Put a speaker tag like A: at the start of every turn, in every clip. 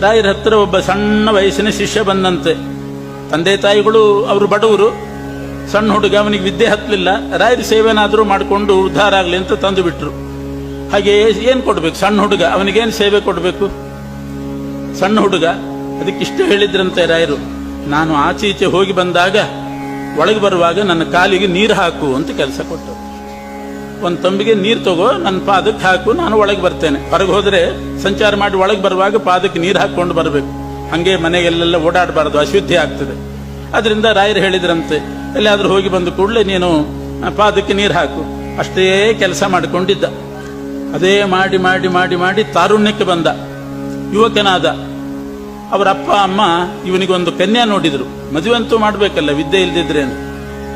A: ರಾಯರ ಹತ್ತಿರ ಒಬ್ಬ ಸಣ್ಣ ವಯಸ್ಸಿನ ಶಿಷ್ಯ ಬಂದಂತೆ. ತಂದೆ ತಾಯಿಗಳು ಅವರು ಬಡವರು. ಸಣ್ಣ ಹುಡುಗ ಅವನಿಗೆ ವಿದ್ಯೆ ಹತ್ತಲಿಲ್ಲ. ರಾಯರ ಸೇವೆನಾದರೂ ಮಾಡಿಕೊಂಡು ಉದ್ಧಾರ ಆಗಲಿ ಅಂತ ತಂದು ಬಿಟ್ರು. ಹಾಗೆ ಏನು ಕೊಡಬೇಕು? ಸಣ್ಣ ಹುಡುಗ, ಅವನಿಗೇನು ಸೇವೆ ಕೊಡಬೇಕು? ಸಣ್ಣ ಹುಡುಗ ಅದಕ್ಕಿಷ್ಟು ಹೇಳಿದ್ರಂತೆ ರಾಯರು. ನಾನು ಆಚೆ ಈಚೆ ಹೋಗಿ ಬಂದಾಗ, ಒಳಗೆ ಬರುವಾಗ ನನ್ನ ಕಾಲಿಗೆ ನೀರು ಹಾಕು ಅಂತ ಕೆಲಸ ಕೊಟ್ಟರು. ಒಂದು ತಂಬಿಗೆ ನೀರು ತಗೋ ನನ್ನ ಪಾದಕ್ಕೆ ಹಾಕು, ನಾನು ಒಳಗೆ ಬರ್ತೇನೆ. ಹೊರಗೆ ಹೋದರೆ ಸಂಚಾರ ಮಾಡಿ ಒಳಗೆ ಬರುವಾಗ ಪಾದಕ್ಕೆ ನೀರು ಹಾಕ್ಕೊಂಡು ಬರಬೇಕು. ಹಂಗೆ ಮನೆಗೆಲ್ಲೆಲ್ಲ ಓಡಾಡಬಾರ್ದು, ಅಶುದ್ಧಿ ಆಗ್ತದೆ. ಅದರಿಂದ ರಾಯರು ಹೇಳಿದ್ರಂತೆ ಎಲ್ಲಾದರೂ ಹೋಗಿ ಬಂದು ಕೂಡಲೇ ನೀನು ಪಾದಕ್ಕೆ ನೀರು ಹಾಕು. ಅಷ್ಟೇ ಕೆಲಸ ಮಾಡಿಕೊಂಡಿದ್ದ. ಅದೇ ಮಾಡಿ ಮಾಡಿ ಮಾಡಿ ಮಾಡಿ ತಾರುಣ್ಯಕ್ಕೆ ಬಂದ. ಯುವಕನಾದ ಅವರ ಅಪ್ಪ, ಅಮ್ಮ ಇವನಿಗೊಂದು ಕನ್ಯಾ ನೋಡಿದರು. ಮದುವೆ ಅಂತೂ ಮಾಡಬೇಕಲ್ಲ, ವಿದ್ಯೆ ಇಲ್ದಿದ್ರೇನು.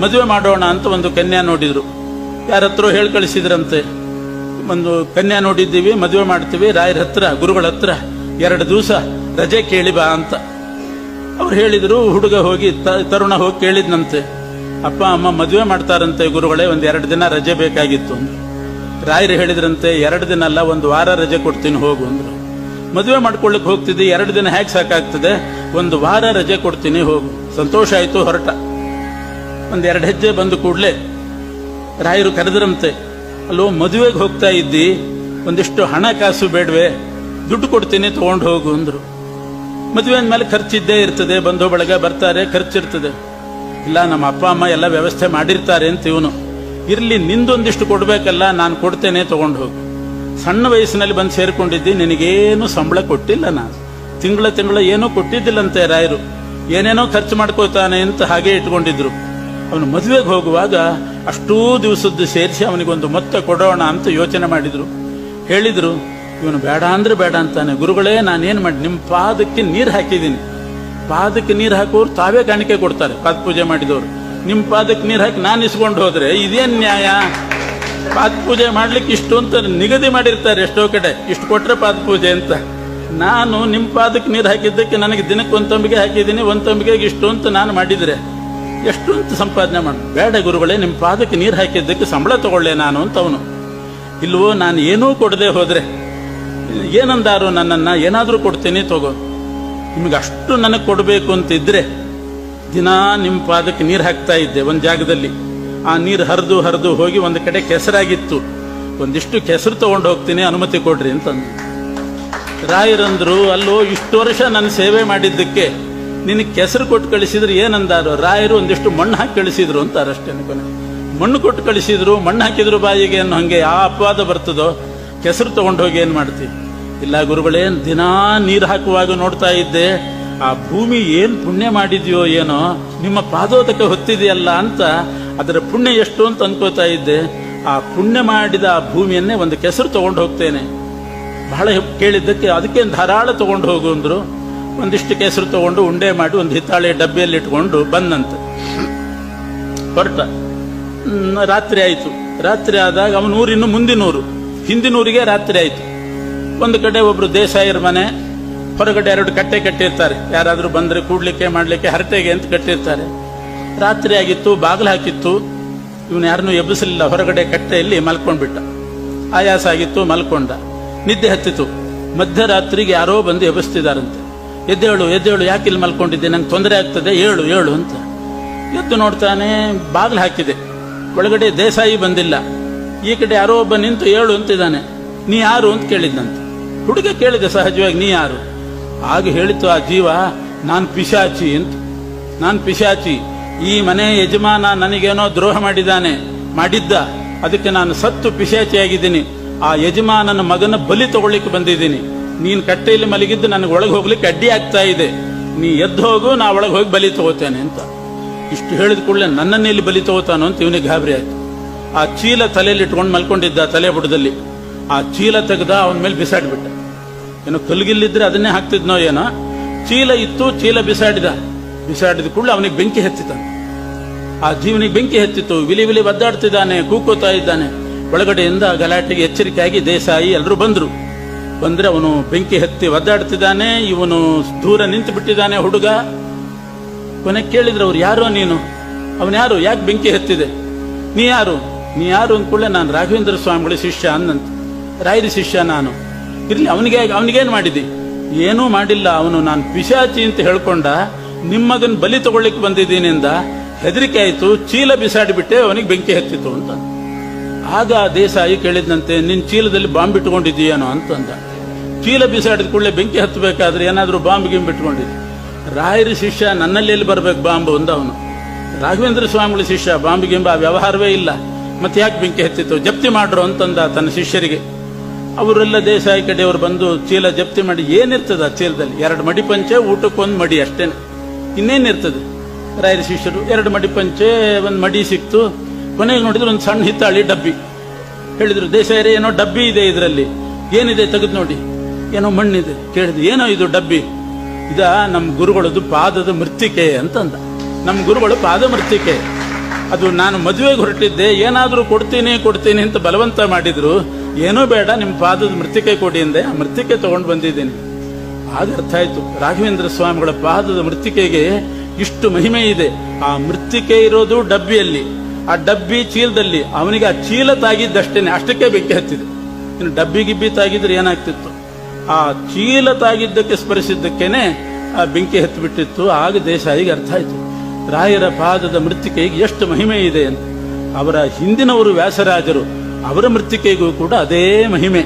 A: ಮದುವೆ ಮಾಡೋಣ ಅಂತ ಒಂದು ಕನ್ಯಾ ನೋಡಿದ್ರು. ಯಾರ ಹತ್ರ ಹೇಳಿ ಕಳಿಸಿದ್ರಂತೆ ಒಂದು ಕನ್ಯಾ ನೋಡಿದ್ದೀವಿ, ಮದುವೆ ಮಾಡ್ತೀವಿ, ರಾಯರ ಹತ್ರ, ಗುರುಗಳ ಹತ್ರ, ಎರಡು ದಿವಸ ರಜೆ ಕೇಳಿ ಬಾ ಅಂತ. ಅವ್ರು ಹೇಳಿದ್ರು, ಹುಡುಗ ಹೋಗಿ ತರುಣ ಹೋಗಿ ಕೇಳಿದ್ನಂತೆ. ಅಪ್ಪ, ಅಮ್ಮ ಮದುವೆ ಮಾಡ್ತಾರಂತೆ ಗುರುಗಳೇ, ಒಂದು ಎರಡು ದಿನ ರಜೆ ಬೇಕಾಗಿತ್ತು ಅಂದ್ರು. ರಾಯರು ಹೇಳಿದ್ರಂತೆ, ಎರಡು ದಿನ ಅಲ್ಲ, ಒಂದು ವಾರ ರಜೆ ಕೊಡ್ತೀನಿ, ಹೋಗು ಅಂದ್ರು. ಮದುವೆ ಮಾಡ್ಕೊಳ್ಳಿಕ್ ಹೋಗ್ತಿದ್ದೆ, ಎರಡು ದಿನ ಹೇಗೆ ಸಾಕಾಗ್ತದೆ, ಒಂದು ವಾರ ರಜೆ ಕೊಡ್ತೀನಿ, ಹೋಗು. ಸಂತೋಷ ಆಯ್ತು, ಹೊರಟ. ಒಂದು ಎರಡು ಹೆಜ್ಜೆ ಬಂದು ಕೂಡಲೇ ರಾಯರು ಕರೆದ್ರಂತೆ, ಅಲ್ಲೋ, ಮದುವೆಗೆ ಹೋಗ್ತಾ ಇದ್ದಿ, ಒಂದಿಷ್ಟು ಹಣ ಕಾಸು ಬೇಡವೆ, ದುಡ್ಡು ಕೊಡ್ತೀನಿ, ತಗೊಂಡು ಹೋಗು, ಅಂದರು. ಮದುವೆ ಅಂದಮೇಲೆ ಖರ್ಚಿದ್ದೇ ಇರ್ತದೆ, ಬಂಧು ಬಳಗ ಬರ್ತಾರೆ ಖರ್ಚಿರ್ತದೆ ಇಲ್ಲ, ನಮ್ಮ ಅಪ್ಪ, ಅಮ್ಮ ಎಲ್ಲ ವ್ಯವಸ್ಥೆ ಮಾಡಿರ್ತಾರೆ ಅಂತ ಇವನು. ಇರಲಿ, ನಿಂದೊಂದಿಷ್ಟು ಕೊಡಬೇಕಲ್ಲ, ನಾನು ಕೊಡ್ತೇನೆ, ತಗೊಂಡು ಹೋಗು. ಸಣ್ಣ ವಯಸ್ಸಿನಲ್ಲಿ ಬಂದು ಸೇರಿಕೊಂಡಿದ್ದು, ನಿನಗೇನು ಸಂಬಳ ಕೊಟ್ಟಿಲ್ಲ ನಾನು. ತಿಂಗಳ ತಿಂಗಳ ಏನೂ ಕೊಟ್ಟಿದ್ದಿಲ್ಲಂತೆ ರಾಯರು. ಏನೇನೋ ಖರ್ಚು ಮಾಡ್ಕೋತಾನೆ ಅಂತ ಹಾಗೆ ಇಟ್ಕೊಂಡಿದ್ರು. ಅವನು ಮದುವೆಗೆ ಹೋಗುವಾಗ ಅಷ್ಟೂ ದಿವಸದ್ದು ಸೇರಿಸಿ ಅವನಿಗೊಂದು ಮೊತ್ತ ಕೊಡೋಣ ಅಂತ ಯೋಚನೆ ಮಾಡಿದರು. ಹೇಳಿದರು, ಇವನು ಬೇಡ ಅಂದ್ರೆ ಬೇಡ ಅಂತಾನೆ. ಗುರುಗಳೇ, ನಾನೇನು ಮಾಡಿ ನಿಮ್ಮ ಪಾದಕ್ಕೆ ನೀರು ಹಾಕಿದ್ದೀನಿ. ಪಾದಕ್ಕೆ ನೀರು ಹಾಕೋರು ತಾವೇ ಕಾಣಿಕೆ ಕೊಡ್ತಾರೆ, ಪಾದ ಪೂಜೆ ಮಾಡಿದವರು. ನಿಮ್ಮ ಪಾದಕ್ಕೆ ನೀರು ಹಾಕಿ ನಾನು ಇಸ್ಕೊಂಡು ಹೋದರೆ ಇದೇನು ನ್ಯಾಯ? ಪಾದ ಪೂಜೆ ಮಾಡ್ಲಿಕ್ಕೆ ಇಷ್ಟು ಅಂತ ನಿಗದಿ ಮಾಡಿರ್ತಾರೆ ಎಷ್ಟೋ ಕಡೆ. ಇಷ್ಟು ಕೊಟ್ಟರೆ ಪಾದ ಪೂಜೆ ಅಂತ. ನಾನು ನಿಮ್ಮ ಪಾದಕ್ಕೆ ನೀರು ಹಾಕಿದ್ದಕ್ಕೆ ನನಗೆ ದಿನಕ್ಕೆ ಒಂದು ತಂಬಿಗೆ ಹಾಕಿದ್ದೀನಿ, ಒಂದು ತಂಬಿಗೆಗೆ ಇಷ್ಟು ಅಂತ ನಾನು ಮಾಡಿದ್ರೆ. ಎಷ್ಟು ಅಂತ ಸಂಪಾದನೆ ಮಾಡಿ. ಬೇಡ ಗುರುಗಳೇ ನಿಮ್ಮ ಪಾದಕ್ಕೆ ನೀರು ಹಾಕಿದ್ದಕ್ಕೆ ಸಂಬಳ ತಗೊಳ್ಳೆ ನಾನು ಅಂತ ಅವನು ಇಲ್ವೋ ನಾನು ಏನೂ ಕೊಡದೆ ಹೋದರೆ? ಏನಂದಾರು ನನ್ನನ್ನು ಏನಾದರೂ ಕೊಡ್ತೀನಿ ತಗೋ. ನಿಮಗೆ ಅಷ್ಟು ನನಗೆ ಕೊಡಬೇಕು ಅಂತಿದ್ರೆ ದಿನಾ ನಿಮ್ಮ ಪಾದಕ್ಕೆ ನೀರು ಹಾಕ್ತಾ ಇದ್ದೆ ಒಂದು ಜಾಗದಲ್ಲಿ. ಆ ನೀರು ಹರಿದು ಹರಿದು ಹೋಗಿ ಒಂದು ಕಡೆ ಕೆಸರಾಗಿತ್ತು. ಒಂದಿಷ್ಟು ಕೆಸರು ತಗೊಂಡು ಹೋಗ್ತೀನಿ, ಅನುಮತಿ ಕೊಡ್ರಿ ಅಂತಂದು. ರಾಯರಂದ್ರು, ಅಲ್ಲೋ, ಇಷ್ಟು ವರ್ಷ ನನ್ನ ಸೇವೆ ಮಾಡಿದ್ದಕ್ಕೆ ನಿನಗೆ ಕೆಸರು ಕೊಟ್ಟು ಕಳಿಸಿದ್ರು ಏನಂದಾರು? ರಾಯರು ಒಂದಿಷ್ಟು ಮಣ್ಣು ಹಾಕಿ ಕಳಿಸಿದ್ರು ಅಂತಾರಷ್ಟೇ ಕೊನೆ. ಮಣ್ಣು ಕೊಟ್ಟು ಕಳಿಸಿದ್ರು, ಮಣ್ಣು ಹಾಕಿದ್ರು ಬಾಯಿಗೆ ಅನ್ನೋ ಹಂಗೆ ಆ ಅಪವಾದ ಬರ್ತದೋ? ಕೆಸರು ತಗೊಂಡು ಹೋಗಿ ಏನು ಮಾಡ್ತಿ? ಇಲ್ಲ ಗುರುಗಳೇ, ದಿನಾ ನೀರು ಹಾಕುವಾಗ ನೋಡ್ತಾ ಇದ್ದೆ, ಆ ಭೂಮಿ ಏನು ಪುಣ್ಯ ಮಾಡಿದ್ಯೋ ಏನೋ? ನಿಮ್ಮ ಪಾದೋದಕ ಹೊತ್ತಿದೆಯಲ್ಲ ಅಂತ ಅದರ ಪುಣ್ಯ ಎಷ್ಟು ಅಂತ ಅನ್ಕೋತಾ ಇದ್ದೆ. ಆ ಪುಣ್ಯ ಮಾಡಿದ ಆ ಭೂಮಿಯನ್ನೇ ಒಂದು ಕೆಸರು ತಗೊಂಡು ಹೋಗ್ತೇನೆ. ಬಹಳ ಕೇಳಿದ್ದಕ್ಕೆ ಅದಕ್ಕೆ ಧಾರಾಳ ತಗೊಂಡು ಹೋಗು ಅಂದ್ರು. ಒಂದಿಷ್ಟು ಕೇಸರು ತಗೊಂಡು ಉಂಡೆ ಮಾಡಿ ಒಂದು ಹಿತ್ತಾಳೆ ಡಬ್ಬಿಯಲ್ಲಿ ಇಟ್ಕೊಂಡು ಬಂದಂತೆ. ಹೊರಟ. ರಾತ್ರಿ ಆಯಿತು. ರಾತ್ರಿ ಆದಾಗ ಅವನ ಊರಿನ್ನು ಮುಂದಿನೂರು. ಹಿಂದಿನೂರಿಗೆ ರಾತ್ರಿ ಆಯಿತು. ಒಂದು ಕಡೆ ಒಬ್ರು ದೇಸಾಯರ ಮನೆ, ಹೊರಗಡೆ ಎರಡು ಕಟ್ಟೆ ಕಟ್ಟಿರ್ತಾರೆ. ಯಾರಾದರೂ ಬಂದ್ರೆ ಕೂಡ್ಲಿಕ್ಕೆ, ಮಾಡ್ಲಿಕ್ಕೆ ಹರಟೆಗೆ ಅಂತ ಕಟ್ಟಿರ್ತಾರೆ. ರಾತ್ರಿ ಆಗಿತ್ತು, ಬಾಗಿಲು ಹಾಕಿತ್ತು. ಇವನು ಯಾರನ್ನೂ ಎಬ್ಬಿಸಲಿಲ್ಲ. ಹೊರಗಡೆ ಕಟ್ಟೆಯಲ್ಲಿ ಮಲ್ಕೊಂಡ್ಬಿಟ್ಟ. ಆಯಾಸ ಆಗಿತ್ತು, ಮಲ್ಕೊಂಡ. ನಿದ್ದೆ ಹತ್ತಿತು. ಮಧ್ಯರಾತ್ರಿಗೆ ಯಾರೋ ಬಂದು ಎಬ್ಬಿಸ್ತಿದಾರಂತೆ ಎದ್ದೇಳು ಎದ್ದೇಳು, ಯಾಕೆ ಇಲ್ಲಿ ಮಲ್ಕೊಂಡಿದ್ದೆ? ನಂಗೆ ತೊಂದರೆ ಆಗ್ತದೆ. ಏಳು ಏಳು ಅಂತ. ಎದ್ದು ನೋಡ್ತಾನೆ, ಬಾಗಿಲು ಹಾಕಿದೆ. ಒಳಗಡೆ ದೇಸಾಯಿ ಬಂದಿಲ್ಲ. ಈ ಕಡೆ ಯಾರೋ ಒಬ್ಬ ನಿಂತು ಏಳು ಅಂತಿದ್ದಾನೆ ನೀ ಯಾರು ಅಂತ ಕೇಳಿದ್ದಂತೆ ಹುಡುಗ ಕೇಳಿದೆ ಸಹಜವಾಗಿ, ನೀ ಯಾರು? ಆಗ ಹೇಳಿತು, ಆ ಜೀವ, ನಾನು ಪಿಶಾಚಿ ಅಂತ. ನಾನು ಪಿಶಾಚಿ. ಈ ಮನೆ ಯಜಮಾನ ನನಗೇನೋ ದ್ರೋಹ ಮಾಡಿದ್ದಾನೆ, ಮಾಡಿದ್ದ. ಅದಕ್ಕೆ ನಾನು ಸತ್ತು ಪಿಶಾಚಿಯಾಗಿದ್ದೀನಿ. ಆ ಯಜಮಾನನ ಮಗನ ಬಲಿ ತಗೊಳ್ಳಿಕ್ಕೆ ಬಂದಿದ್ದೀನಿ. ನೀನ್ ಕಟ್ಟೆಯಲ್ಲಿ ಮಲಗಿದ್ದು ನನಗೆ ಒಳಗೆ ಹೋಗ್ಲಿಕ್ಕೆ ಅಡ್ಡಿ ಆಗ್ತಾ ಇದೆ. ನೀ ಎದ್ದು ಹೋಗು, ನಾ ಒಳಗೆ ಹೋಗಿ ಬಲಿ ತಗೋತೇನೆ ಅಂತ. ಇಷ್ಟು ಹೇಳಿದ ಕೂಡಲೇ ನನ್ನನ್ನೇ ಇಲ್ಲಿ ಬಲಿ ತಗೋತಾನೋ ಅಂತ ಇವನಿಗೆ ಗಾಬರಿ ಆಯ್ತು. ಆ ಚೀಲ ತಲೆಯಲ್ಲಿ ಇಟ್ಕೊಂಡು ಮಲ್ಕೊಂಡಿದ್ದ ತಲೆ ಬುಡದಲ್ಲಿ, ಆ ಚೀಲ ತೆಗೆದ ಅವನ ಮೇಲೆ ಬಿಸಾಡ್ಬಿಟ್ಟ. ಏನೋ ಕಲ್ಗಿಲ್ಲಿದ್ರೆ ಅದನ್ನೇ ಹಾಕ್ತಿದ್ನೋ ಏನೋ? ಚೀಲ ಇತ್ತು, ಚೀಲ ಬಿಸಾಡಿದ. ಬಿಸಾಡಿದ ಕೂಡಲೇ ಅವನಿಗೆ ಬೆಂಕಿ ಹೆಚ್ಚಿತಾನೆ ಆ ಜೀವನಿಗೆ ಬೆಂಕಿ ಹೆಚ್ಚಿತ್ತು ವಿಲಿ ವಿಲಿ ಒದ್ದಾಡ್ತಿದ್ದಾನೆ, ಕೂಕೋತಾ ಇದ್ದಾನೆ. ಒಳಗಡೆಯಿಂದ ಗಲಾಟೆಗೆ ಎಚ್ಚರಿಕೆಯಾಗಿ ದೇಸಾಯಿ ಎಲ್ಲರೂ ಬಂದ್ರು. ಬಂದ್ರೆ ಅವನು ಬೆಂಕಿ ಹತ್ತಿ ಒದ್ದಾಡ್ತಿದ್ದಾನೆ, ಇವನು ದೂರ ನಿಂತು ಬಿಟ್ಟಿದ್ದಾನೆ ಹುಡುಗ. ಕೊನೆ ಕೇಳಿದ್ರೆ ಅವ್ರು, ಯಾರೋ ನೀನು? ಅವನು ಯಾರು? ಯಾಕೆ ಬೆಂಕಿ ಹತ್ತಿದೆ? ನೀ ಯಾರು? ನೀ ಯಾರು ಅಂದ್ಕೊಳ್ಳೆ ನಾನು ರಾಘವೇಂದ್ರ ಸ್ವಾಮಿಗಳ ಶಿಷ್ಯ ಅಂದಂತ ರಾಯರಿ ಶಿಷ್ಯ ನಾನು. ಇರ್ಲಿ, ಅವನಿಗೆ, ಅವನಿಗೇನು ಮಾಡಿದಿ? ಏನೂ ಮಾಡಿಲ್ಲ, ಅವನು ನಾನು ಪಿಶಾಚಿ ಅಂತ ಹೇಳ್ಕೊಂಡ ನಿಮ್ಮಗನ್ ಬಲಿ ತಗೊಳ್ಳಿಕ್ ಬಂದಿದ್ದೀನಿ ಅಂದ. ಹೆದರಿಕೆ ಆಯಿತು, ಚೀಲ ಬಿಸಾಡಿಬಿಟ್ಟೆ, ಅವನಿಗೆ ಬೆಂಕಿ ಹತ್ತಿತ್ತು ಅಂತ. ಆಗ ದೇಸಾಯಿ ಕೇಳಿದಂತೆ ನಿನ್ನ ಚೀಲದಲ್ಲಿ ಬಾಂಬ್ ಇಟ್ಕೊಂಡಿದ್ದೀಯೇನೋ? ಅಂತಂದ. ಚೀಲ ಬಿಸಾಡಿದ ಕೂಡಲೇ ಬೆಂಕಿ ಹತ್ತಬೇಕಾದ್ರೆ ಏನಾದರೂ ಬಾಂಬ್ ಗಿಂಬ್ ಇಟ್ಕೊಂಡಿದ್ದೆ. ರಾಯರ ಶಿಷ್ಯ ನನ್ನಲ್ಲಿ ಎಲ್ಲಿ ಬರಬೇಕು ಬಾಂಬ್ ಅಂದ ಅವನು. ರಾಘವೇಂದ್ರ ಸ್ವಾಮಿಗಳ ಶಿಷ್ಯ, ಬಾಂಬ್ ಗಿಂಬ ವ್ಯವಹಾರವೇ ಇಲ್ಲ. ಮತ್ತೆ ಯಾಕೆ ಬೆಂಕಿ ಹತ್ತಿತ್ತು? ಜಪ್ತಿ ಮಾಡ್ರು ಅಂತಂದ ತನ್ನ ಶಿಷ್ಯರಿಗೆ. ಅವರೆಲ್ಲ ದೇಸಾಯಿ ಕಡೆಯವರು ಬಂದು ಚೀಲ ಜಪ್ತಿ ಮಾಡಿ, ಏನಿರ್ತದೆ ಆ ಚೀಲದಲ್ಲಿ? ಎರಡು ಮಡಿ ಪಂಚೆ ಊಟಕ್ಕೊಂದು ಮಡಿ ಅಷ್ಟೇನೆ. ಇನ್ನೇನಿರ್ತದೆ ರಾಯರ ಶಿಷ್ಯರು, ಎರಡು ಮಡಿ ಪಂಚೆ, ಒಂದು ಮಡಿ ಸಿಕ್ತು. ಕೊನೆಗೆ ನೋಡಿದ್ರೆ ಒಂದು ಸಣ್ಣ ಹಿತ್ತಾಳಿ ಡಬ್ಬಿ. ಹೇಳಿದ್ರು, ದೇಸಾಯರೇ, ಏನೋ ಡಬ್ಬಿ ಇದೆ ಇದರಲ್ಲಿ. ಏನಿದೆ ತೆಗೆದು ನೋಡಿ. ಏನೋ ಮಣ್ಣಿದೆ. ಕೇಳಿದೆ, ಏನೋ ಇದು ಡಬ್ಬಿ? ಇದ ನಮ್ಮ ಗುರುಗಳದು ಪಾದದ ಮೃತ್ತಿಕೆ ಅಂತಂದ. ನಮ್ಮ ಗುರುಗಳು ಪಾದ ಮೃತ್ತಿಕೆ. ಅದು ನಾನು ಮದುವೆಗೆ ಹೊರಟಿದ್ದೆ, ಏನಾದರೂ ಕೊಡ್ತೀನಿ ಕೊಡ್ತೀನಿ ಅಂತ ಬಲವಂತ ಮಾಡಿದ್ರು. ಏನೂ ಬೇಡ ನಿಮ್ಮ ಪಾದದ ಮೃತ್ತಿಕೆ ಕೊಡಿ ಅಂದೆ. ಆ ಮೃತ್ತಿಕೆ ತಗೊಂಡು ಬಂದಿದ್ದೀನಿ. ಆಗ ಅರ್ಥ ಆಯಿತು, ರಾಘವೇಂದ್ರ ಸ್ವಾಮಿಗಳ ಪಾದದ ಮೃತ್ತಿಕೆಗೆ ಇಷ್ಟು ಮಹಿಮೆ ಇದೆ. ಆ ಮೃತ್ತಿಕೆ ಇರೋದು ಡಬ್ಬಿಯಲ್ಲಿ. ಆ ಡಬ್ಬಿ ಚೀಲದಲ್ಲಿ. ಅವನಿಗೆ ಆ ಚೀಲ ತಾಗಿದ್ದಷ್ಟೇನೆ, ಅಷ್ಟಕ್ಕೆ ಬೆಂಕಿ ಹತ್ತಿದೆ. ಇನ್ನು ಡಬ್ಬಿ ಗಿಬ್ಬಿ ತಾಗಿದ್ರೆ ಏನಾಗ್ತಿತ್ತು? ಆ ಚೀಲ ತಾಗಿದ್ದಕ್ಕೆ ಸ್ಪರಿಸಿದ್ದಕ್ಕೇನೆ ಆ ಬೆಂಕಿ ಹತ್ತಿಬಿಟ್ಟಿತ್ತು ಆಗ ದೇಸಾಯಿಗೆ ಅರ್ಥ ಆಯಿತು. ರಾಯರ ಪಾದದ ಮೃತ್ತಿಕೆಗೆ ಎಷ್ಟು ಮಹಿಮೆ ಇದೆ ಅಂತ. ಅವರ ಹಿಂದಿನವರು ವ್ಯಾಸರಾಜರು, ಅವರ ಮೃತ್ತಿಕೆಗೂ ಕೂಡ ಅದೇ ಮಹಿಮೆ.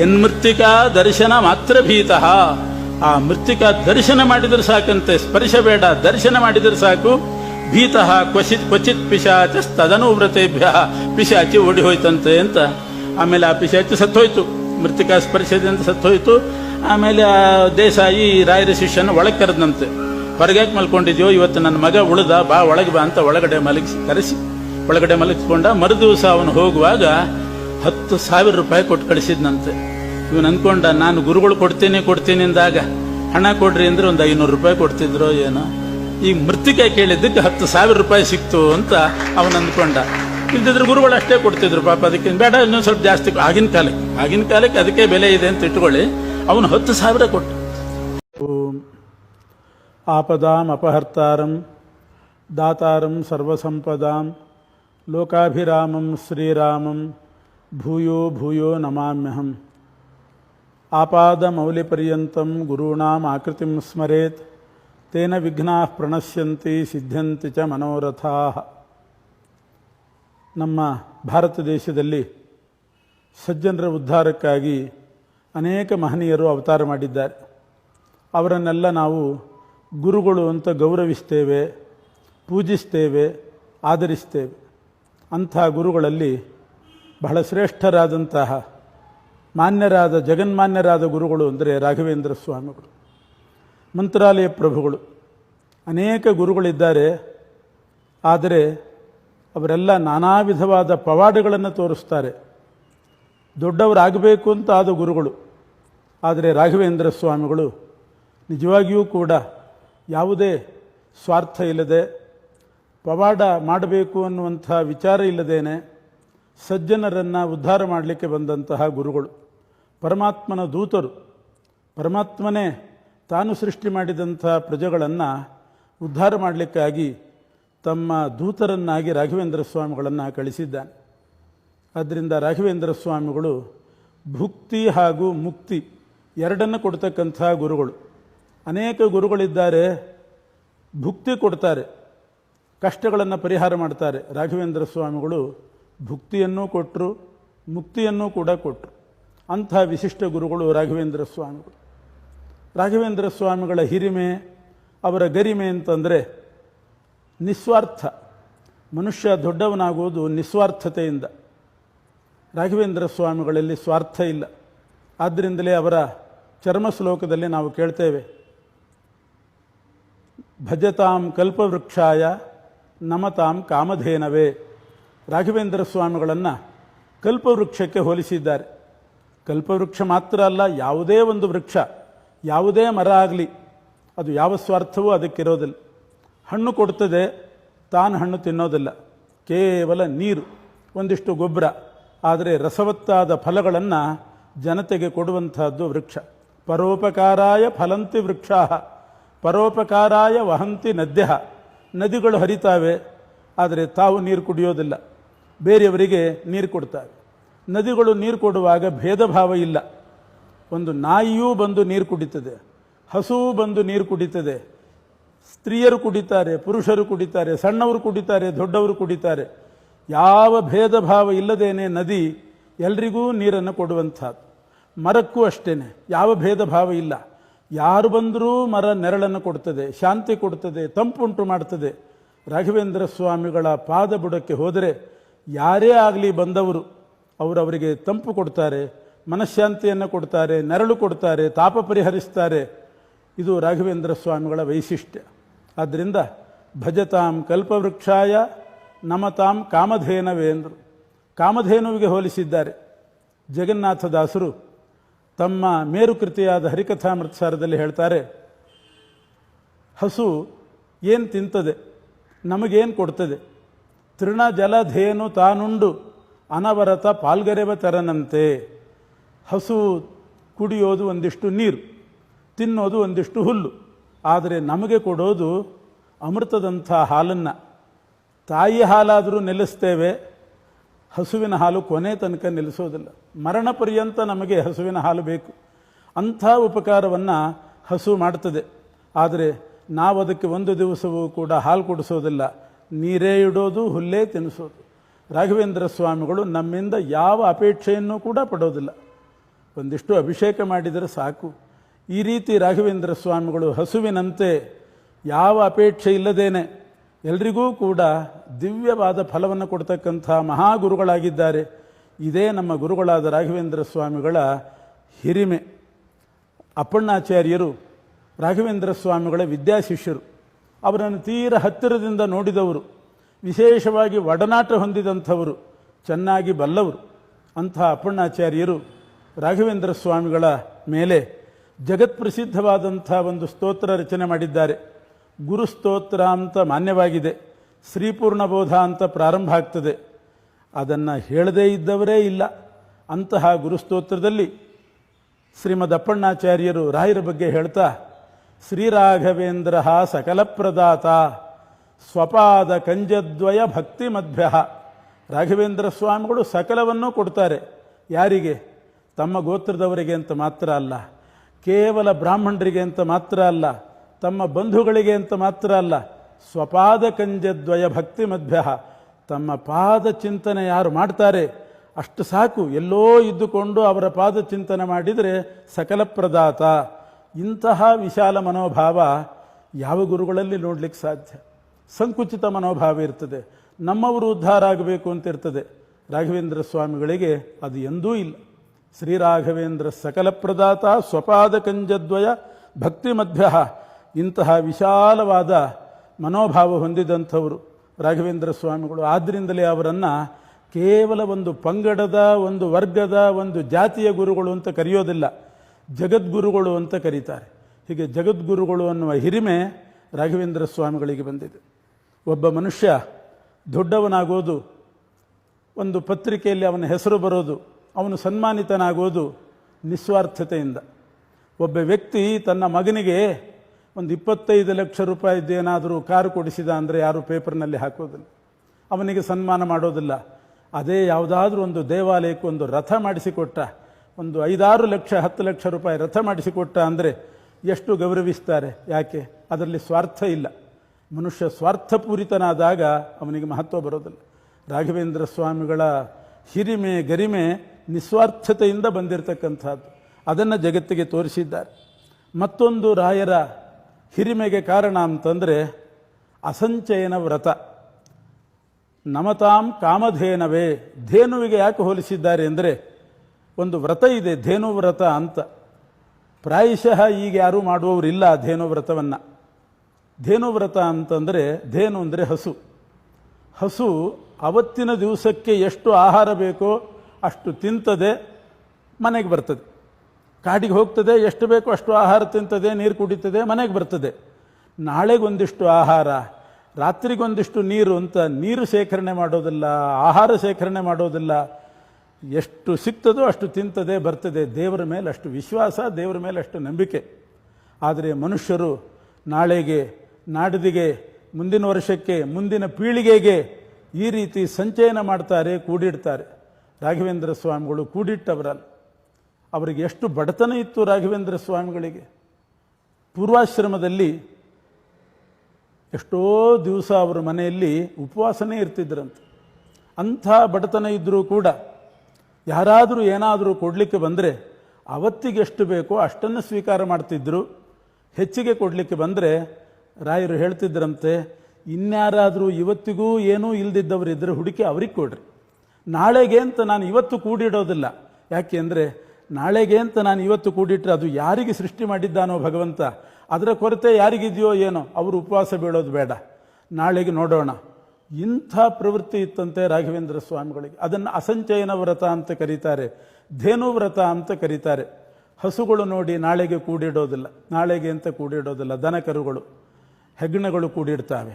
A: ಎನ್ಮೃತ್ತಿಕಾ ದರ್ಶನ ಮಾತ್ರ ಭೀತಃ. ಆ ಮೃತ್ತಿಕಾ ದರ್ಶನ ಮಾಡಿದ್ರೆ ಸಾಕಂತೆ, ಸ್ಪರ್ಶ ಬೇಡ, ದರ್ಶನ ಮಾಡಿದ್ರೆ ಸಾಕು. ಭೀತಃ ಕ್ವಚಿತ್ ಕ್ವಚಿತ್ ಪಿಶಾಚ ತದನುವ್ರತೆಭ್ಯ ಪಿಶಾಚಿ ಓಡಿ ಹೋಯ್ತಂತೆ ಅಂತ. ಆಮೇಲೆ ಆ ಪಿಶಾಚಿ ಸತ್ತೋಯ್ತು. ಮೃತ್ತಿಕಾ ಸ್ಪರ್ಶದಿಂದ ಸತ್ತೋಯ್ತು. ಆಮೇಲೆ ಆ ದೇಸಾಯಿ ರಾಯರ ಶಿಷ್ಯನ ಒಳಗೆ ಕರೆದಂತೆ ಹೊರಗ್ಯಾಕೆ ಮಲ್ಕೊಂಡಿದ್ಯೋ, ಇವತ್ತು ನನ್ನ ಮಗ ಉಳಿದ, ಬಾ ಒಳಗೆ ಬಾ ಅಂತ ಒಳಗಡೆ ಮಲಗಿಸಿ, ಕರೆಸಿ. ಒಳಗಡೆ ಮಲಗಿಸ್ಕೊಂಡ ಮರು ದಿವಸ ಅವನು ಹೋಗುವಾಗ ಹತ್ತು ಸಾವಿರ ರೂಪಾಯಿ ಕೊಟ್ಟು ಕಳಿಸಿದ್ನಂತೆ. ಇವನು ಅಂದ್ಕೊಂಡ ನಾನು ಗುರುಗಳು ಕೊಡ್ತೀನಿ ಕೊಡ್ತೀನಿ ಅಂದಾಗ, ಹಣ ಕೊಡ್ರಿ ಅಂದ್ರೆ ಒಂದು ಐನೂರು ರೂಪಾಯಿ ಕೊಡ್ತಿದ್ರು ಏನೋ? ಈ ಮೃತ್ತಿಕೆ ಕೇಳಿದ್ದಕ್ಕೆ ಹತ್ತು ಸಾವಿರ ರೂಪಾಯಿ ಸಿಕ್ತು ಅಂತ ಅವನು ಅಂದ್ಕೊಂಡ ಇಲ್ದಿದ್ರೆ ಗುರುಗಳು ಅಷ್ಟೇ ಕೊಡ್ತಿದ್ರು ಪಾಪ. ಅದಕ್ಕೆ ಬೇಡ ಇನ್ನೊಂದು ಸ್ವಲ್ಪ ಜಾಸ್ತಿ ಆಗಿನ ಕಾಲಕ್ಕೆ ಆಗಿನ ಕಾಲಕ್ಕೆ ಅದಕ್ಕೆ ಬೆಲೆ ಇದೆ ಅಂತ ಇಟ್ಕೊಳ್ಳಿ ಅವನು ಹತ್ತು ಸಾವಿರ ಕೊಟ್ಟು. ಓಂ. ಆಪದಾಂ ಅಪಹರ್ತಾರಂ, ದಾತಾರಂ ಸರ್ವಸಂಪದಾಂ, ಲೋಕಾಭಿರಾಮಂ ಶ್ರೀರಾಮಂ, ಭೂಯೋ ಭೂಯೋ ನಮಾಮ್ಯಹಂ. ಆಪಾದಮೌಲಿಪರ್ಯಂತಂ ಗುರುಣಾಂ ಆಕೃತಿಂ ಸ್ಮರೇತ್, ತೇನ ವಿಘ್ನಾ ಪ್ರಣಶ್ಯಂತಿ ಸಿದ್ಧಂತಿ ಚ ಮನೋರಥಾ. ನಮ್ಮ ಭಾರತ ದೇಶದಲ್ಲಿ ಸಜ್ಜನರ ಉದ್ಧಾರಕ್ಕಾಗಿ ಅನೇಕ ಮಹನೀಯರು ಅವತಾರ ಮಾಡಿದ್ದಾರೆ. ಅವರನ್ನೆಲ್ಲ ನಾವು ಗುರುಗಳು ಅಂತ ಗೌರವಿಸ್ತೇವೆ, ಪೂಜಿಸ್ತೇವೆ ಆದರಿಸ್ತೇವೆ ಅಂಥ ಗುರುಗಳಲ್ಲಿ ಬಹಳ ಶ್ರೇಷ್ಠರಾದಂತಹ, ಮಾನ್ಯರಾದ, ಜಗನ್ಮಾನ್ಯರಾದ ಗುರುಗಳು ಅಂದರೆ ರಾಘವೇಂದ್ರ ಸ್ವಾಮಿಗಳು, ಮಂತ್ರಾಲಯ ಪ್ರಭುಗಳು. ಅನೇಕ ಗುರುಗಳಿದ್ದಾರೆ. ಆದರೆ ಅವರೆಲ್ಲ ನಾನಾ ವಿಧವಾದ ಪವಾಡಗಳನ್ನು ತೋರಿಸ್ತಾರೆ. ದೊಡ್ಡವರಾಗಬೇಕು ಅಂತ ಆದ ಗುರುಗಳು. ಆದರೆ ರಾಘವೇಂದ್ರ ಸ್ವಾಮಿಗಳು ನಿಜವಾಗಿಯೂ ಕೂಡ ಯಾವುದೇ ಸ್ವಾರ್ಥ ಇಲ್ಲದೆ ಪವಾಡ ಮಾಡಬೇಕು ಅನ್ನುವಂಥ ವಿಚಾರ ಇಲ್ಲದೇನೆ ಸಜ್ಜನರನ್ನು ಉದ್ಧಾರ ಮಾಡಲಿಕ್ಕೆ ಬಂದಂತಹ ಗುರುಗಳು. ಪರಮಾತ್ಮನ ದೂತರು. ಪರಮಾತ್ಮನೇ ತಾನು ಸೃಷ್ಟಿ ಮಾಡಿದಂಥ ಪ್ರಜೆಗಳನ್ನು ಉದ್ಧಾರ ಮಾಡಲಿಕ್ಕಾಗಿ ತಮ್ಮ ದೂತರನ್ನಾಗಿ ರಾಘವೇಂದ್ರ ಸ್ವಾಮಿಗಳನ್ನು ಕಳಿಸಿದ್ದಾನೆ. ಆದ್ದರಿಂದ ರಾಘವೇಂದ್ರ ಸ್ವಾಮಿಗಳು ಭುಕ್ತಿ ಹಾಗೂ ಮುಕ್ತಿ ಎರಡನ್ನು ಕೊಡ್ತಕ್ಕಂಥ ಗುರುಗಳು. ಅನೇಕ ಗುರುಗಳಿದ್ದಾರೆ, ಭುಕ್ತಿ ಕೊಡ್ತಾರೆ, ಕಷ್ಟಗಳನ್ನು ಪರಿಹಾರ ಮಾಡ್ತಾರೆ. ರಾಘವೇಂದ್ರ ಸ್ವಾಮಿಗಳು ಭುಕ್ತಿಯನ್ನೂ ಕೊಟ್ಟರು ಮುಕ್ತಿಯನ್ನೂ ಕೂಡ ಕೊಟ್ಟರು ಅಂಥ ವಿಶಿಷ್ಟ ಗುರುಗಳು ರಾಘವೇಂದ್ರ ಸ್ವಾಮಿಗಳು. ರಾಘವೇಂದ್ರ ಸ್ವಾಮಿಗಳ ಹಿರಿಮೆ, ಅವರ ಗರಿಮೆ ಅಂತಂದರೆ ನಿಸ್ವಾರ್ಥ. ಮನುಷ್ಯ ದೊಡ್ಡವನಾಗುವುದು ನಿಸ್ವಾರ್ಥತೆಯಿಂದ. ರಾಘವೇಂದ್ರ ಸ್ವಾಮಿಗಳಲ್ಲಿ ಸ್ವಾರ್ಥ ಇಲ್ಲ. ಆದ್ದರಿಂದಲೇ ಅವರ ಚರ್ಮ ಶ್ಲೋಕದಲ್ಲಿ ನಾವು ಕೇಳ್ತೇವೆ, ಭಜತಾಂ ಕಲ್ಪವೃಕ್ಷಾಯ ನಮತಾಂ ಕಾಮಧೇನವೇ. ರಾಘವೇಂದ್ರ ಸ್ವಾಮಿಗಳನ್ನು ಕಲ್ಪವೃಕ್ಷಕ್ಕೆ ಹೋಲಿಸಿದ್ದಾರೆ. ಕಲ್ಪವೃಕ್ಷ ಮಾತ್ರ ಅಲ್ಲ, ಯಾವುದೇ ಒಂದು ವೃಕ್ಷ, ಯಾವುದೇ ಮರ ಆಗಲಿ, ಅದು ಯಾವ ಸ್ವಾರ್ಥವೂ ಅದಕ್ಕಿರೋದಿಲ್ಲ. ಹಣ್ಣು ಕೊಡ್ತದೆ, ತಾನು ಹಣ್ಣು ತಿನ್ನೋದಿಲ್ಲ. ಕೇವಲ ನೀರು, ಒಂದಿಷ್ಟು ಗೊಬ್ಬರ. ಆದರೆ ರಸವತ್ತಾದ ಫಲಗಳನ್ನು ಜನತೆಗೆ ಕೊಡುವಂತಹದ್ದು ವೃಕ್ಷ. ಪರೋಪಕಾರಾಯ ಫಲಂತಿ ವೃಕ್ಷ ಪರೋಪಕಾರಾಯ ವಹಂತಿ ನದ್ಯ ನದಿಗಳು ಹರಿತಾವೆ, ಆದರೆ ತಾವು ನೀರು ಕುಡಿಯೋದಿಲ್ಲ. ಬೇರೆಯವರಿಗೆ ನೀರು ಕೊಡ್ತಾವೆ ನದಿಗಳು ನೀರು ಕೊಡುವಾಗ ಭೇದ ಭಾವ ಇಲ್ಲ. ಒಂದು ನಾಯಿಯೂ ಬಂದು ನೀರು ಕುಡಿತದೆ. ಹಸುವು ಬಂದು ನೀರು ಕುಡಿತದೆ. ಸ್ತ್ರೀಯರು ಕುಡಿತಾರೆ, ಪುರುಷರು ಕುಡಿತಾರೆ, ಸಣ್ಣವರು ಕುಡಿತಾರೆ, ದೊಡ್ಡವರು ಕುಡಿತಾರೆ. ಯಾವ ಭೇದ ಭಾವ ಇಲ್ಲದೇನೆ ನದಿ ಎಲ್ರಿಗೂ ನೀರನ್ನು ಕೊಡುವಂಥದ್ದು. ಮರಕ್ಕೂ ಅಷ್ಟೇ ಯಾವ ಭೇದ ಭಾವ ಇಲ್ಲ. ಯಾರು ಬಂದರೂ ಮರ ನೆರಳನ್ನು ಕೊಡ್ತದೆ, ಶಾಂತಿ ಕೊಡ್ತದೆ, ತಂಪುಂಟು ಮಾಡ್ತದೆ. ರಾಘವೇಂದ್ರ ಸ್ವಾಮಿಗಳ ಪಾದ ಬುಡಕ್ಕೆ ಹೋದರೆ ಯಾರೇ ಆಗಲಿ ಬಂದವರು ಅವರು ಅವರಿಗೆ ತಂಪು ಕೊಡ್ತಾರೆ, ಮನಃಶಾಂತಿಯನ್ನು ಕೊಡ್ತಾರೆ, ನೆರಳು ಕೊಡ್ತಾರೆ, ತಾಪ ಪರಿಹರಿಸ್ತಾರೆ. ಇದು ರಾಘವೇಂದ್ರ ಸ್ವಾಮಿಗಳ ವೈಶಿಷ್ಟ್ಯ. ಆದ್ದರಿಂದ ಭಜತಾಂ ಕಲ್ಪವೃಕ್ಷಾಯ ನಮತಾಂ ಕಾಮಧೇನವೇ ಎಂದರು ಕಾಮಧೇನುವಿಗೆ ಹೋಲಿಸಿದ್ದಾರೆ. ಜಗನ್ನಾಥದಾಸರು ತಮ್ಮ ಮೇರುಕೃತಿಯಾದ ಹರಿಕಥಾಮೃತಸಾರದಲ್ಲಿ ಹೇಳ್ತಾರೆ, ಹಸು ಏನು ತಿಂತದೆ? ನಮಗೇನು ಕೊಡ್ತದೆ? ತೃಣ ಜಲಧೇನು ತಾನುಂಡು ಅನವರತ ಪಾಲ್ಗರೆವ ತರನಂತೆ. ಹಸು ಕುಡಿಯೋದು ಒಂದಿಷ್ಟು ನೀರು. ತಿನ್ನೋದು ಒಂದಿಷ್ಟು ಹುಲ್ಲು. ಆದರೆ ನಮಗೆ ಕೊಡೋದು ಅಮೃತದಂಥ ಹಾಲನ್ನು. ತಾಯಿ ಹಾಲಾದರೂ ನೆಲೆಸ್ತೇವೆ ಹಸುವಿನ ಹಾಲು ಕೊನೆ ತನಕ ನಿಲ್ಲಿಸೋದಿಲ್ಲ. ಮರಣ ಪರ್ಯಂತ ನಮಗೆ ಹಸುವಿನ ಹಾಲು ಬೇಕು. ಅಂಥ ಉಪಕಾರವನ್ನು ಹಸು ಮಾಡ್ತದೆ. ಆದರೆ ನಾವು ಅದಕ್ಕೆ ಒಂದು ದಿವಸವೂ ಕೂಡ ಹಾಲು ಕುಡಿಸೋದಿಲ್ಲ. ನೀರೇ ಇಡೋದು, ಹುಲ್ಲೇ ತಿನ್ನಿಸೋದು. ರಾಘವೇಂದ್ರ ಸ್ವಾಮಿಗಳು ನಮ್ಮಿಂದ ಯಾವ ಅಪೇಕ್ಷೆಯನ್ನು ಕೂಡ ಪಡೋದಿಲ್ಲ. ಒಂದಿಷ್ಟು ಅಭಿಷೇಕ ಮಾಡಿದರೆ ಸಾಕು. ಈ ರೀತಿ ರಾಘವೇಂದ್ರ ಸ್ವಾಮಿಗಳು ಹಸುವಿನಂತೆ ಯಾವ ಅಪೇಕ್ಷೆ ಇಲ್ಲದೇನೆ ಎಲ್ರಿಗೂ ಕೂಡ ದಿವ್ಯವಾದ ಫಲವನ್ನು ಕೊಡ್ತಕ್ಕಂಥ ಮಹಾಗುರುಗಳಾಗಿದ್ದಾರೆ. ಇದೇ ನಮ್ಮ ಗುರುಗಳಾದ ರಾಘವೇಂದ್ರ ಸ್ವಾಮಿಗಳ ಹಿರಿಮೆ. ಅಪ್ಪಣ್ಣಾಚಾರ್ಯರು, ರಾಘವೇಂದ್ರ ಸ್ವಾಮಿಗಳ ವಿದ್ಯಾಶಿಷ್ಯರು, ಅವರನ್ನು ತೀರ ಹತ್ತಿರದಿಂದ ನೋಡಿದವರು, ವಿಶೇಷವಾಗಿ ಒಡನಾಟ ಹೊಂದಿದಂಥವರು, ಚೆನ್ನಾಗಿ ಬಲ್ಲವರು, ಅಂಥ ಅಪ್ಪಣ್ಣಾಚಾರ್ಯರು ರಾಘವೇಂದ್ರ ಸ್ವಾಮಿಗಳ ಮೇಲೆ ಜಗತ್ಪ್ರಸಿದ್ಧವಾದಂಥ ಒಂದು ಸ್ತೋತ್ರ ರಚನೆ ಮಾಡಿದ್ದಾರೆ. ಗುರು ಸ್ತೋತ್ರ ಅಂತ ಮಾನ್ಯವಾಗಿದೆ. ಶ್ರೀಪೂರ್ಣ ಬೋಧ ಅಂತ ಪ್ರಾರಂಭ ಆಗ್ತದೆ. ಅದನ್ನು ಹೇಳದೇ ಇದ್ದವರೇ ಇಲ್ಲ. ಅಂತಹ ಗುರುಸ್ತೋತ್ರದಲ್ಲಿ ಶ್ರೀಮದ್ ಅಪ್ಪಣ್ಣಾಚಾರ್ಯರು ರಾಯರ ಬಗ್ಗೆ ಹೇಳ್ತಾ, ಶ್ರೀರಾಘವೇಂದ್ರ ಸಕಲ ಪ್ರದಾತ ಸ್ವಪಾದ ಕಂಜದ್ವಯ ಭಕ್ತಿ ಮಧ್ಯ ರಾಘವೇಂದ್ರ ಸ್ವಾಮಿಗಳು ಸಕಲವನ್ನು ಕೊಡ್ತಾರೆ. ಯಾರಿಗೆ? ತಮ್ಮ ಗೋತ್ರದವರಿಗೆ ಅಂತ ಮಾತ್ರ ಅಲ್ಲ. ಕೇವಲ ಬ್ರಾಹ್ಮಣರಿಗೆ ಅಂತ ಮಾತ್ರ ಅಲ್ಲ, ತಮ್ಮ ಬಂಧುಗಳಿಗೆ ಅಂತ ಮಾತ್ರ ಅಲ್ಲ, ಸ್ವಪಾದ ಕಂಜದ್ವಯ ಭಕ್ತಿ ಮಧ್ಯ ತಮ್ಮ ಪಾದ ಚಿಂತನೆ ಯಾರು ಮಾಡ್ತಾರೆ? ಅಷ್ಟು ಸಾಕು, ಎಲ್ಲೋ ಇದ್ದುಕೊಂಡು ಅವರ ಪಾದ ಚಿಂತನೆ ಮಾಡಿದರೆ ಸಕಲ ಪ್ರದಾತ. ಇಂತಹ ವಿಶಾಲ ಮನೋಭಾವ ಯಾವ ಗುರುಗಳಲ್ಲಿ ನೋಡಲಿಕ್ಕೆ ಸಾಧ್ಯ? ಸಂಕುಚಿತ ಮನೋಭಾವ ಇರ್ತದೆ, ನಮ್ಮವರು ಉದ್ಧಾರ ಆಗಬೇಕು ಅಂತ ಇರ್ತದೆ. ರಾಘವೇಂದ್ರ ಸ್ವಾಮಿಗಳಿಗೆ ಅದು ಎಂದೂ ಇಲ್ಲ. ಶ್ರೀರಾಘವೇಂದ್ರ ಸಕಲ ಪ್ರದಾತ ಸ್ವಪಾದ ಕಂಜದ್ವಯ ಭಕ್ತಿ ಮಧ್ಯ ಇಂತಹ ವಿಶಾಲವಾದ ಮನೋಭಾವ ಹೊಂದಿದಂಥವರು ರಾಘವೇಂದ್ರ ಸ್ವಾಮಿಗಳು. ಆದ್ದರಿಂದಲೇ ಅವರನ್ನು ಕೇವಲ ಒಂದು ಪಂಗಡದ, ಒಂದು ವರ್ಗದ, ಒಂದು ಜಾತಿಯ ಗುರುಗಳು ಅಂತ ಕರೆಯೋದಿಲ್ಲ. ಜಗದ್ಗುರುಗಳು ಅಂತ ಕರೀತಾರೆ. ಹೀಗೆ ಜಗದ್ಗುರುಗಳು ಅನ್ನುವ ಹಿರಿಮೆ ರಾಘವೇಂದ್ರ ಸ್ವಾಮಿಗಳಿಗೆ ಬಂದಿದೆ. ಒಬ್ಬ ಮನುಷ್ಯ ದೊಡ್ಡವನಾಗೋದು, ಒಂದು ಪತ್ರಿಕೆಯಲ್ಲಿ ಅವನ ಹೆಸರು ಬರೋದು ಅವನು ಸನ್ಮಾನಿತನಾಗೋದು ನಿಸ್ವಾರ್ಥತೆಯಿಂದ. ಒಬ್ಬ ವ್ಯಕ್ತಿ ತನ್ನ ಮಗನಿಗೆ ಒಂದು ಇಪ್ಪತ್ತೈದು ಲಕ್ಷ ರೂಪಾಯಿದ್ದೇನಾದರೂ ಕಾರು ಕೊಡಿಸಿದ ಅಂದರೆ ಯಾರು ಪೇಪರ್ನಲ್ಲಿ ಹಾಕೋದಿಲ್ಲ. ಅವನಿಗೆ ಸನ್ಮಾನ ಮಾಡೋದಿಲ್ಲ. ಅದೇ ಯಾವುದಾದ್ರೂ ಒಂದು ದೇವಾಲಯಕ್ಕೆ ಒಂದು ರಥ ಮಾಡಿಸಿಕೊಟ್ಟ, ಒಂದು ಐದಾರು ಲಕ್ಷ, ಹತ್ತು ಲಕ್ಷ ರೂಪಾಯಿ ರಥ ಮಾಡಿಸಿಕೊಟ್ಟ ಅಂದರೆ ಎಷ್ಟು ಗೌರವಿಸ್ತಾರೆ? ಯಾಕೆ? ಅದರಲ್ಲಿ ಸ್ವಾರ್ಥ ಇಲ್ಲ. ಮನುಷ್ಯ ಸ್ವಾರ್ಥಪೂರಿತನಾದಾಗ ಅವನಿಗೆ ಮಹತ್ವ ಬರೋದಿಲ್ಲ. ರಾಘವೇಂದ್ರ ಸ್ವಾಮಿಗಳ ಹಿರಿಮೆ, ಗರಿಮೆ ನಿಸ್ವಾರ್ಥತೆಯಿಂದ ಬಂದಿರತಕ್ಕಂಥದ್ದು. ಅದನ್ನು ಜಗತ್ತಿಗೆ ತೋರಿಸಿದ್ದಾರೆ. ಮತ್ತೊಂದು ರಾಯರ ಹಿರಿಮೆಗೆ ಕಾರಣ ಅಂತಂದರೆ ಅಸಂಚಯನ ವ್ರತ. ನಮತಾಂ ಕಾಮಧೇನವೇ, ಧೇನುವಿಗೆ ಯಾಕೆ ಹೋಲಿಸಿದ್ದಾರೆ ಅಂದರೆ ಒಂದು ವ್ರತ ಇದೆ, ಧೇನು ವ್ರತ ಅಂತ. ಪ್ರಾಯಶಃ ಈಗ ಯಾರೂ ಮಾಡುವವರಿಲ್ಲ ಧೇನು ವ್ರತವನ್ನು. ಧೇನು ವ್ರತ ಅಂತಂದರೆ ಧೇನು ಅಂದರೆ ಹಸು. ಹಸು ಅವತ್ತಿನ ದಿವಸಕ್ಕೆ ಎಷ್ಟು ಆಹಾರ ಬೇಕೋ ಅಷ್ಟು ತಿಂತದೆ, ಮನೆಗೆ ಬರ್ತದೆ. ಕಾಡಿಗೆ ಹೋಗ್ತದೆ, ಎಷ್ಟು ಬೇಕೋ ಅಷ್ಟು ಆಹಾರ ತಿಂತದೆ, ನೀರು ಕುಡಿತದೆ, ಮನೆಗೆ ಬರ್ತದೆ. ನಾಳೆಗೊಂದಿಷ್ಟು ಆಹಾರ, ರಾತ್ರಿಗೊಂದಿಷ್ಟು ನೀರು ಅಂತ ನೀರು ಶೇಖರಣೆ ಮಾಡೋದಿಲ್ಲ, ಆಹಾರ ಶೇಖರಣೆ ಮಾಡೋದಿಲ್ಲ. ಎಷ್ಟು ಸಿಗ್ತದೋ ಅಷ್ಟು ತಿಂತದೆ, ಬರ್ತದೆ. ದೇವರ ಮೇಲೆ ಅಷ್ಟು ವಿಶ್ವಾಸ, ದೇವರ ಮೇಲೆ ಅಷ್ಟು ನಂಬಿಕೆ. ಆದರೆ ಮನುಷ್ಯರು ನಾಳೆಗೆ, ನಾಡಿದಿಗೆ, ಮುಂದಿನ ವರ್ಷಕ್ಕೆ, ಮುಂದಿನ ಪೀಳಿಗೆಗೆ ಈ ರೀತಿ ಸಂಚಯನ ಮಾಡ್ತಾರೆ, ಕೂಡಿಡ್ತಾರೆ. ರಾಘವೇಂದ್ರ ಸ್ವಾಮಿಗಳು ಕೂಡಿಟ್ಟವರಲ್ಲ. ಅವರಿಗೆ ಎಷ್ಟು ಬಡತನ ಇತ್ತು ರಾಘವೇಂದ್ರ ಸ್ವಾಮಿಗಳಿಗೆ. ಪೂರ್ವಾಶ್ರಮದಲ್ಲಿ ಎಷ್ಟೋ ದಿವಸ ಅವರ ಮನೆಯಲ್ಲಿ ಉಪವಾಸನೇ ಇರ್ತಿದ್ರಂತೆ. ಅಂಥ ಬಡತನ ಇದ್ದರೂ ಕೂಡ ಯಾರಾದರೂ ಏನಾದರೂ ಕೊಡಲಿಕ್ಕೆ ಬಂದರೆ ಅವತ್ತಿಗೆ ಎಷ್ಟು ಬೇಕೋ ಅಷ್ಟನ್ನು ಸ್ವೀಕಾರ ಮಾಡ್ತಿದ್ದರು ಹೆಚ್ಚಿಗೆ ಕೊಡಲಿಕ್ಕೆ ಬಂದರೆ ರಾಯರು ಹೇಳ್ತಿದ್ರಂತೆ, ಇನ್ಯಾರಾದರೂ ಇವತ್ತಿಗೂ ಏನೂ ಇಲ್ದಿದ್ದವರು ಇದ್ದರೆ ಹುಡುಕಿ ಅವ್ರಿಗೆ ಕೊಡ್ರಿ. ನಾಳೆಗೆ ಅಂತ ನಾನು ಇವತ್ತು ಕೂಡಿಡೋದಿಲ್ಲ. ಯಾಕೆ ಅಂದರೆ ನಾಳೆಗೆ ಅಂತ ನಾನು ಇವತ್ತು ಕೂಡಿಟ್ಟರೆ ಅದು ಯಾರಿಗೆ ಸೃಷ್ಟಿ ಮಾಡಿದ್ದಾನೋ ಭಗವಂತ, ಅದರ ಕೊರತೆ ಯಾರಿಗಿದೆಯೋ ಏನೋ, ಅವರು ಉಪವಾಸ ಬೀಳೋದು ಬೇಡ. ನಾಳೆಗೆ ನೋಡೋಣ. ಇಂಥ ಪ್ರವೃತ್ತಿ ಇತ್ತಂತೆ ರಾಘವೇಂದ್ರ ಸ್ವಾಮಿಗಳಿಗೆ. ಅದನ್ನು ಅಸಂಚಯನ ವ್ರತ ಅಂತ ಕರೀತಾರೆ, ಧೇನು ವ್ರತ ಅಂತ ಕರೀತಾರೆ. ಹಸುಗಳು ನೋಡಿ ನಾಳೆಗೆ ಕೂಡಿಡೋದಿಲ್ಲ, ನಾಳೆಗೆ ಅಂತ ಕೂಡಿಡೋದಿಲ್ಲ, ದನಕರುಗಳು, ಹೆಗ್ಣಗಳು ಕೂಡಿಡ್ತಾವೆ,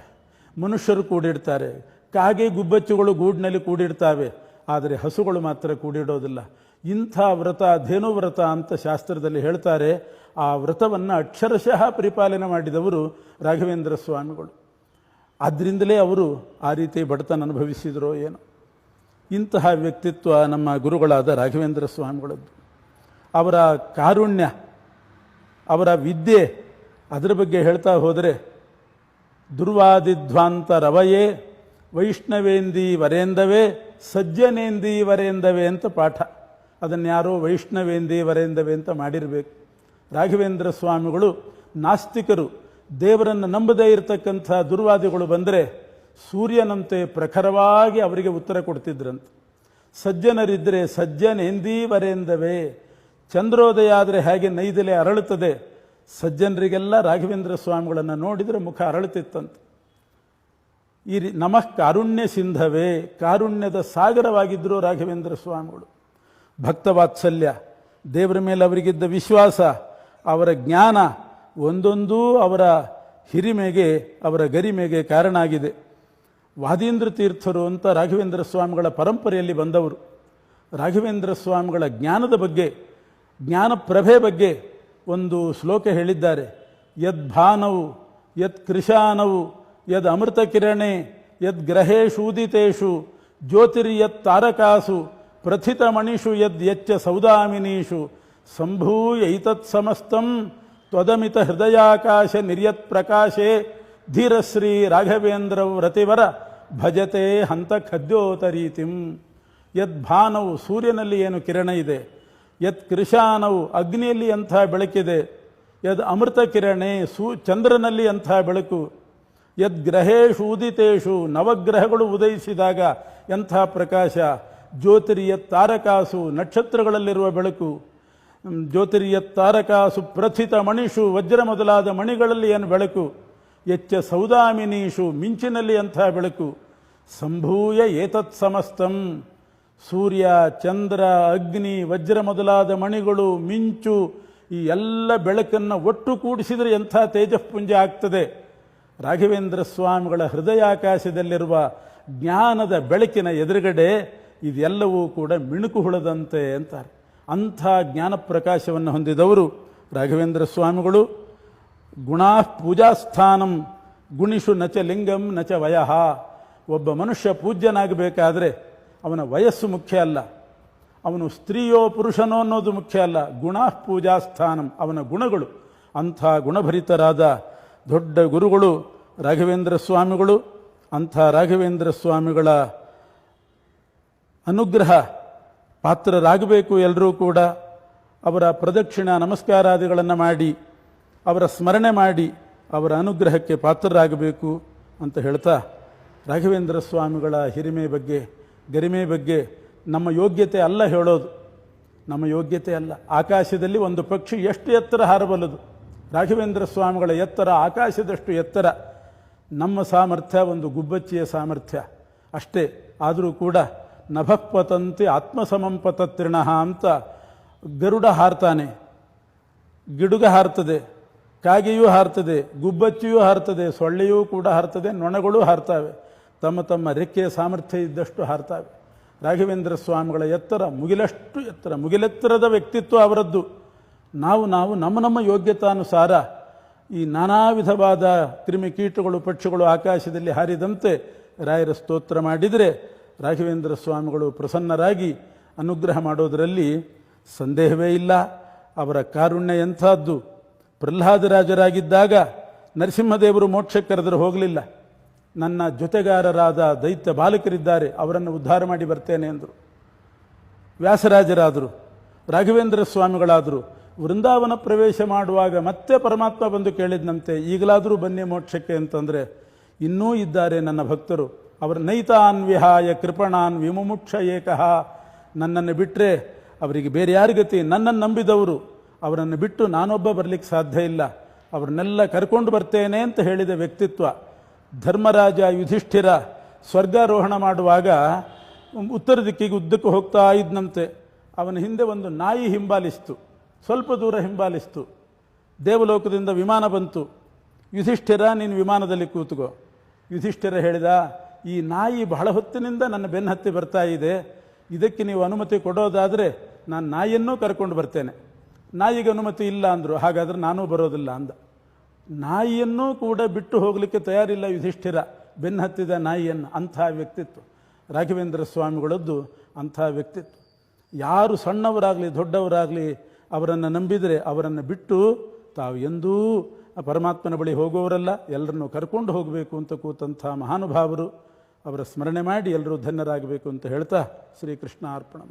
A: ಮನುಷ್ಯರು ಕೂಡಿಡ್ತಾರೆ. ಕಾಗೆ ಗುಬ್ಬಚ್ಚುಗಳು ಗೂಡಿನಲ್ಲಿ ಕೂಡಿಡ್ತಾವೆ, ಆದರೆ ಹಸುಗಳು ಮಾತ್ರ ಕೂಡಿಡೋದಿಲ್ಲ. ಇಂಥ ವ್ರತ, ಧೇನು ವ್ರತ ಅಂತ ಶಾಸ್ತ್ರದಲ್ಲಿ ಹೇಳ್ತಾರೆ. ಆ ವ್ರತವನ್ನು ಅಕ್ಷರಶಃ ಪರಿಪಾಲನೆ ಮಾಡಿದವರು ರಾಘವೇಂದ್ರ ಸ್ವಾಮಿಗಳು. ಆದ್ದರಿಂದಲೇ ಅವರು ಆ ರೀತಿ ಬಡತನ ಅನುಭವಿಸಿದರೋ ಏನೋ. ಇಂತಹ ವ್ಯಕ್ತಿತ್ವ ನಮ್ಮ ಗುರುಗಳಾದ ರಾಘವೇಂದ್ರ ಸ್ವಾಮಿಗಳದ್ದು. ಅವರ ಕಾರುಣ್ಯ, ಅವರ ವಿದ್ಯೆ, ಅದರ ಬಗ್ಗೆ ಹೇಳ್ತಾ ಹೋದರೆ ದುರ್ವಾದಿಧ್ವಾಂತ ರವಯೇ ವೈಷ್ಣವೇಂದಿ ವರೇಂದವೇ ಸಜ್ಜನೇಂದಿ ವರೇಂದವೇ ಅಂತ ಪಾಠ. ಅದನ್ನು ಯಾರೋ ವೈಷ್ಣವೇಂದಿ ವರೇಂದವೇ ಅಂತ ಮಾಡಿರಬೇಕು. ರಾಘವೇಂದ್ರ ಸ್ವಾಮಿಗಳು ನಾಸ್ತಿಕರು. ದೇವರನ್ನು ನಂಬದೇ ಇರತಕ್ಕಂಥ ದುರ್ವಾದಿಗಳು ಬಂದರೆ ಸೂರ್ಯನಂತೆ ಪ್ರಖರವಾಗಿ ಅವರಿಗೆ ಉತ್ತರ ಕೊಡ್ತಿದ್ರಂತೆ. ಸಜ್ಜನರಿದ್ದರೆ ಸಜ್ಜನೇಂದಿ ವರೇಂದವೇ ಚಂದ್ರೋದಯ ಆದರೆ ಹೇಗೆ ನೈದಲೆ ಅರಳುತ್ತದೆ? ಸಜ್ಜನರಿಗೆಲ್ಲ ರಾಘವೇಂದ್ರ ಸ್ವಾಮಿಗಳನ್ನು ನೋಡಿದರೆ ಮುಖ ಅರಳುತ್ತಿತ್ತಂತೆ. ಈ ನಮಃ ಕಾರುಣ್ಯ ಸಿಂಧವೇ, ಕಾರುಣ್ಯದ ಸಾಗರವಾಗಿದ್ದರು ರಾಘವೇಂದ್ರ ಸ್ವಾಮಿಗಳು. ಭಕ್ತವಾತ್ಸಲ್ಯ ದೇವರ ಮೇಲೆ ಅವರಿಗಿದ್ದ ವಿಶ್ವಾಸ, ಅವರ ಜ್ಞಾನ ಒಂದೊಂದೂ ಅವರ ಹಿರಿಮೆಗೆ, ಅವರ ಗರಿಮೆಗೆ ಕಾರಣ ಆಗಿದೆ. ವಾದೀಂದ್ರ ತೀರ್ಥರು ಅಂತ ರಾಘವೇಂದ್ರ ಸ್ವಾಮಿಗಳ ಪರಂಪರೆಯಲ್ಲಿ ಬಂದವರು. ರಾಘವೇಂದ್ರ ಸ್ವಾಮಿಗಳ ಜ್ಞಾನದ ಬಗ್ಗೆ, ಜ್ಞಾನ ಪ್ರಭೆ ಬಗ್ಗೆ ಒಂದು ಶ್ಲೋಕ ಹೇಳಿದ್ದಾರೆ. ಯದ್ಭಾನವು ಯತ್ ಕೃಶಾನವು ಯದ್ ಅಮೃತ ಕಿರಣೆ, ಯದ್ ಗ್ರಹೇಶೂದಿತೇಷು ಜ್ಯೋತಿರ್ಯತ್ ತಾರಕಾಸು, ಪ್ರಥಿತ ಮಣಿಷು ಯದ್ ಯಚ್ಚ ಸೌದಾಮಿನೀಷು ಸಂಭೂಯೈತತ್ ಸಮಸ್ತಂ, ತ್ವದಮಿತ ಹೃದಯಾಕಾಶ ನಿರ್ಯತ್ ಪ್ರಕಾಶೆ ಧೀರಶ್ರೀ ರಾಘವೇಂದ್ರ ವ್ರತಿವರ ಭಜತೆ ಹಂತ ಖದ್ಯೋತರೀತಿಂ. ಭಾನವು ಸೂರ್ಯನಲ್ಲಿ ಏನು ಕಿರಣ ಇದೆ, ಯತ್ ಕೃಷಾನವು ಅಗ್ನಿಯಲ್ಲಿ ಅಂಥ ಬೆಳಕಿದೆ, ಯದ್ ಅಮೃತ ಕಿರಣೆ ಸೂ ಚಂದ್ರನಲ್ಲಿ ಅಂಥ ಬೆಳಕು ಯದ್ ಗ್ರಹೇಶು ಉದಿತೇಶು, ನವಗ್ರಹಗಳು ಉದಯಿಸಿದಾಗ ಎಂಥ ಪ್ರಕಾಶ? ಜ್ಯೋತಿರ್ಯತ್ ತಾರಕಾಸು ನಕ್ಷತ್ರಗಳಲ್ಲಿರುವ ಬೆಳಕು. ಜ್ಯೋತಿರಿಯ ತಾರಕಾಸು ಪ್ರಥಿತ ಮಣಿಷು, ವಜ್ರ ಮೊದಲಾದ ಮಣಿಗಳಲ್ಲಿ ಏನು ಬೆಳಕು? ಎಚ್ಚ ಸೌದಾಮಿನೀಷು ಮಿಂಚಿನಲ್ಲಿ ಎಂಥ ಬೆಳಕು? ಸಂಭೂಯ ಏತತ್ ಸಮಸ್ತಂ. ಸೂರ್ಯ, ಚಂದ್ರ, ಅಗ್ನಿ, ವಜ್ರ ಮೊದಲಾದ ಮಣಿಗಳು, ಮಿಂಚು, ಈ ಎಲ್ಲ ಬೆಳಕನ್ನು ಒಟ್ಟು ಕೂಡಿಸಿದರೆ ಎಂಥ ತೇಜಃಪುಂಜ ಆಗ್ತದೆ? ರಾಘವೇಂದ್ರ ಸ್ವಾಮಿಗಳ ಹೃದಯಾಕಾಶದಲ್ಲಿರುವ ಜ್ಞಾನದ ಬೆಳಕಿನ ಎದುರುಗಡೆ ಇದೆಲ್ಲವೂ ಕೂಡ ಮಿಣುಕು ಹುಳದಂತೆ ಅಂತಾರೆ. ಅಂಥ ಜ್ಞಾನ ಪ್ರಕಾಶವನ್ನು ಹೊಂದಿದವರು ರಾಘವೇಂದ್ರ ಸ್ವಾಮಿಗಳು. ಗುಣಾ ಪೂಜಾಸ್ಥಾನಂ ಗುಣಿಷು ನಚ ಲಿಂಗಂ ನಚ ವಯಃ. ಒಬ್ಬ ಮನುಷ್ಯ ಪೂಜ್ಯನಾಗಬೇಕಾದ್ರೆ ಅವನ ವಯಸ್ಸು ಮುಖ್ಯ ಅಲ್ಲ. ಅವನು ಸ್ತ್ರೀಯೋ ಪುರುಷನೋ ಅನ್ನೋದು ಮುಖ್ಯ ಅಲ್ಲ. ಗುಣ ಪೂಜಾಸ್ಥಾನಂ ಅವನ ಗುಣಗಳು. ಅಂಥ ಗುಣಭರಿತರಾದ ದೊಡ್ಡ ಗುರುಗಳು ರಾಘವೇಂದ್ರ ಸ್ವಾಮಿಗಳು, ಅಂಥ ರಾಘವೇಂದ್ರ ಸ್ವಾಮಿಗಳ ಅನುಗ್ರಹ ಪಾತ್ರರಾಗಬೇಕು ಎಲ್ಲರೂ ಕೂಡ. ಅವರ ಪ್ರದಕ್ಷಿಣ ನಮಸ್ಕಾರಾದಿಗಳನ್ನು ಮಾಡಿ, ಅವರ ಸ್ಮರಣೆ ಮಾಡಿ, ಅವರ ಅನುಗ್ರಹಕ್ಕೆ ಪಾತ್ರರಾಗಬೇಕು ಅಂತ ಹೇಳ್ತಾ ರಾಘವೇಂದ್ರ ಸ್ವಾಮಿಗಳ ಹಿರಿಮೆ ಬಗ್ಗೆ, ಗರಿಮೆ ಬಗ್ಗೆ ನಮ್ಮ ಯೋಗ್ಯತೆ ಅಲ್ಲ ಹೇಳೋದು. ನಮ್ಮ ಯೋಗ್ಯತೆ ಅಲ್ಲ. ಆಕಾಶದಲ್ಲಿ ಒಂದು ಪಕ್ಷಿ ಎಷ್ಟು ಎತ್ತರ ಹಾರಬಲ್ಲದು. ರಾಘವೇಂದ್ರ ಸ್ವಾಮಿಗಳ ಎತ್ತರ, ಆಕಾಶದಷ್ಟು ಎತ್ತರ, ನಮ್ಮ ಸಾಮರ್ಥ್ಯ ಒಂದು ಗುಬ್ಬಚ್ಚಿಯ ಸಾಮರ್ಥ್ಯ. ಅಷ್ಟೇ, ಆದರೂ ಕೂಡ ನಭಕ್ಪತಂತೆ ಆತ್ಮಸಮಂಪತತ್ರಿಣ ಅಂತ ಗರುಡ ಹಾರ್ತಾನೆ. ಗಿಡುಗ ಹಾರ್ತದೆ, ಕಾಗೆಯೂ ಹಾರ್ತದೆ, ಗುಬ್ಬಚ್ಚಿಯೂ ಹಾರ್ತದೆ, ಸೊಳ್ಳೆಯೂ ಕೂಡ ಹಾರ್ತದೆ, ನೊಣಗಳು ಹಾರ್ತಾವೆ. ತಮ್ಮ ತಮ್ಮ ರೆಕ್ಕೆಯ ಸಾಮರ್ಥ್ಯ ಇದ್ದಷ್ಟು ಹಾರ್ತಾವೆ. ರಾಘವೇಂದ್ರ ಸ್ವಾಮಿಗಳ ಎತ್ತರ ಮುಗಿಲಷ್ಟು ಎತ್ತರ, ಮುಗಿಲೆತ್ತರದ ವ್ಯಕ್ತಿತ್ವ ಅವರದ್ದು. ನಾವು ನಾವು ನಮ್ಮ ನಮ್ಮ ಯೋಗ್ಯತಾನುಸಾರ ಈ ನಾನಾ ವಿಧವಾದ ಕ್ರಿಮಿಕೀಟಗಳು ಪಕ್ಷಿಗಳು ಆಕಾಶದಲ್ಲಿ ಹಾರಿದಂತೆ ರಾಯರ ಸ್ತೋತ್ರ ಮಾಡಿದರೆ ರಾಘವೇಂದ್ರ ಸ್ವಾಮಿಗಳು ಪ್ರಸನ್ನರಾಗಿ ಅನುಗ್ರಹ ಮಾಡೋದರಲ್ಲಿ ಸಂದೇಹವೇ ಇಲ್ಲ. ಅವರ ಕಾರುಣ್ಯ ಎಂಥದ್ದು? ಪ್ರಹ್ಲಾದರಾಜರಾಗಿದ್ದಾಗ ನರಸಿಂಹದೇವರು ಮೋಕ್ಷಕ್ಕೆ ಕರೆದರೂ ಹೋಗಲಿಲ್ಲ. ನನ್ನ ಜೊತೆಗಾರರಾದ ದೈತ್ಯ ಬಾಲಕರಿದ್ದಾರೆ, ಅವರನ್ನು ಉದ್ಧಾರ ಮಾಡಿ ಬರ್ತೇನೆ ಎಂದರು ವ್ಯಾಸರಾಜರಾದರು, ರಾಘವೇಂದ್ರ ಸ್ವಾಮಿಗಳಾದರು ವೃಂದಾವನ ಪ್ರವೇಶ ಮಾಡುವಾಗ ಮತ್ತೆ ಪರಮಾತ್ಮ ಬಂದು ಕೇಳಿದ್ನಂತೆ, ಈಗಲಾದರೂ ಬನ್ನಿ ಮೋಕ್ಷಕ್ಕೆ ಅಂತಂದರೆ, ಇನ್ನೂ ಇದ್ದಾರೆ ನನ್ನ ಭಕ್ತರು. ಅವರ ನೈತಾನ್ ವಿಹಾಯ ಕೃಪಣಾನ್ ವಿಮುಮುಕ್ಷ ಏಕಃ. ನನ್ನನ್ನು ಬಿಟ್ಟರೆ ಅವರಿಗೆ ಬೇರೆ ಯಾರ ಗತಿ? ನನ್ನನ್ನು ನಂಬಿದವರು. ಅವರನ್ನು ಬಿಟ್ಟು ನಾನೊಬ್ಬ ಬರಲಿಕ್ಕೆ ಸಾಧ್ಯ ಇಲ್ಲ. ಅವ್ರನ್ನೆಲ್ಲ ಕರ್ಕೊಂಡು ಬರ್ತೇನೆ ಅಂತ ಹೇಳಿದ ವ್ಯಕ್ತಿತ್ವ. ಧರ್ಮರಾಜ ಯುಧಿಷ್ಠಿರ ಸ್ವರ್ಗಾರೋಹಣ ಮಾಡುವಾಗ ಉತ್ತರ ದಿಕ್ಕಿಗೆ ಉದ್ದಕ್ಕೆ ಹೋಗ್ತಾ ಇದ್ನಂತೆ. ಅವನ ಹಿಂದೆ ಒಂದು ನಾಯಿ ಹಿಂಬಾಲಿಸ್ತು. ಸ್ವಲ್ಪ ದೂರ ಹಿಂಬಾಲಿಸ್ತು. ದೇವಲೋಕದಿಂದ ವಿಮಾನ ಬಂತು. ಯುಧಿಷ್ಠಿರ, ನೀನು ವಿಮಾನದಲ್ಲಿ ಕೂತ್ಕೋ. ಯುಧಿಷ್ಠಿರ ಹೇಳಿದ, ಈ ನಾಯಿ ಬಹಳ ಹೊತ್ತಿನಿಂದ ನನ್ನ ಬೆನ್ನ ಹತ್ತಿ ಬರ್ತಾ ಇದೆ. ಇದಕ್ಕೆ ನೀವು ಅನುಮತಿ ಕೊಡೋದಾದರೆ ನಾನು ನಾಯಿಯನ್ನೂ ಕರ್ಕೊಂಡು ಬರ್ತೇನೆ. ನಾಯಿಗೆ ಅನುಮತಿ ಇಲ್ಲ ಅಂದರು, ಹಾಗಾದ್ರೆ ನಾನೂ ಬರೋದಿಲ್ಲ ಅಂದ. ನಾಯಿಯನ್ನೂ ಕೂಡ ಬಿಟ್ಟು ಹೋಗಲಿಕ್ಕೆ ತಯಾರಿಲ್ಲ ಯುಧಿಷ್ಠಿರ. ಬೆನ್ನು ಹತ್ತಿದ ನಾಯಿಯನ್ನು, ಅಂಥ ವ್ಯಕ್ತಿತ್ವ. ರಾಘವೇಂದ್ರ ಸ್ವಾಮಿಗಳದ್ದು ಅಂಥ ವ್ಯಕ್ತಿತ್ವ. ಯಾರು ಸಣ್ಣವರಾಗಲಿ, ದೊಡ್ಡವರಾಗಲಿ ಅವರನ್ನು ನಂಬಿದರೆ ಅವರನ್ನು ಬಿಟ್ಟು ತಾವು ಎಂದೂ ಪರಮಾತ್ಮನ ಬಳಿ ಹೋಗುವವರಲ್ಲ, ಎಲ್ಲರನ್ನೂ ಕರ್ಕೊಂಡು ಹೋಗಬೇಕು ಅಂತ ಕೂತಂಥ ಮಹಾನುಭಾವರು ಅವರ ಸ್ಮರಣೆ ಮಾಡಿ ಎಲ್ಲರೂ ಧನ್ಯರಾಗಬೇಕು ಅಂತ ಹೇಳ್ತಾ ಶ್ರೀಕೃಷ್ಣ ಅರ್ಪಣ